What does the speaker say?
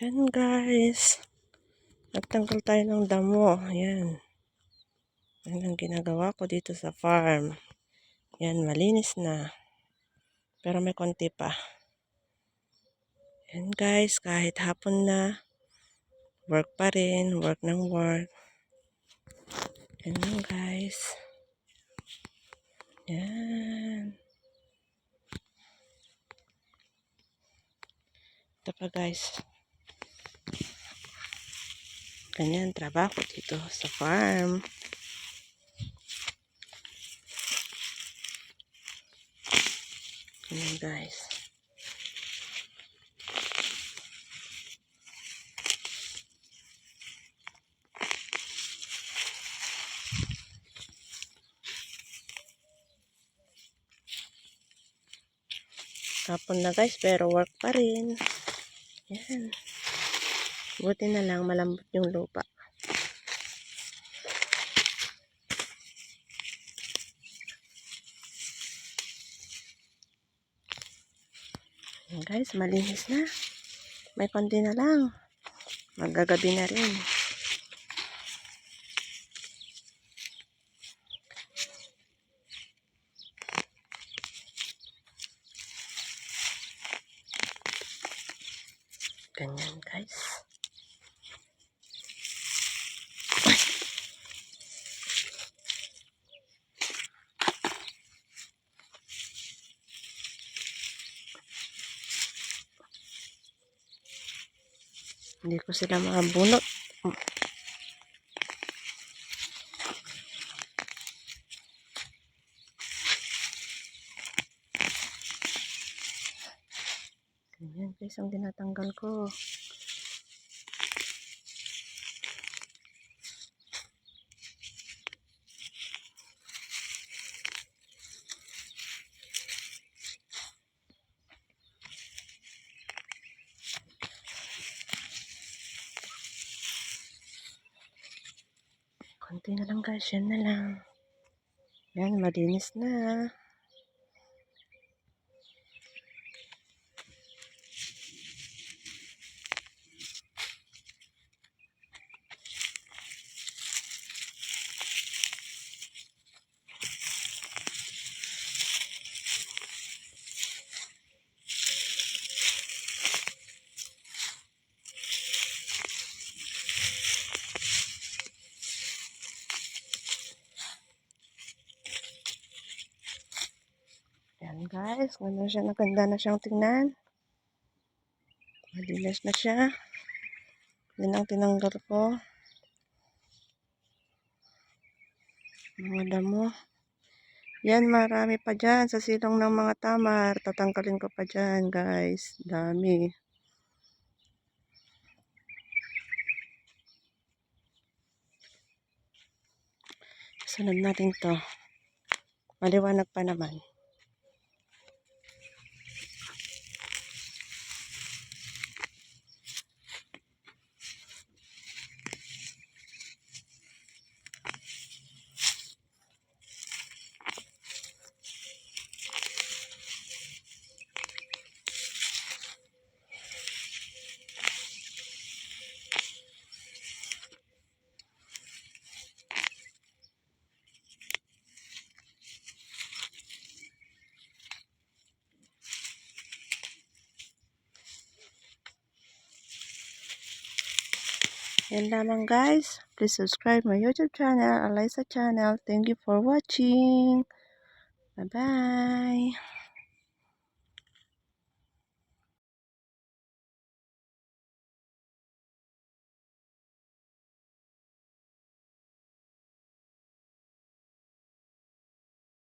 Yan guys. Nagtanggal tayo ng damo. Yan. Yan ang ginagawa ko dito sa farm. Yan, malinis na. Pero may konti pa. Yan guys, kahit hapon na, work pa rin, work ng work. Lang guys. Yan. Ito pa guys. Ganyan, trabaho dito sa farm. Ganyan guys. Hapon na guys, pero work pa rin. Yan. Buti na lang malambot yung lupa. Yan guys, malinis na. May konti na lang. Magagabi na rin. Ganyan guys. Hindi ko sila makabunot. Ganyan guys ang tinatanggal ko. Konti na lang guys, yan na lang. Yan, malinis na. Yan guys, ganda siya, naganda na siyang tingnan. Malinis na siya. Yan ang tinanggal ko. Mga damo. Yan, marami pa dyan sa silong ng mga tamar. Tatanggalin ko pa dyan guys. Dami. Sunod natin to. Maliwanag pa naman. Yan lamang um, guys. Please subscribe my YouTube channel, Alisa channel. Thank you for watching. Bye-bye.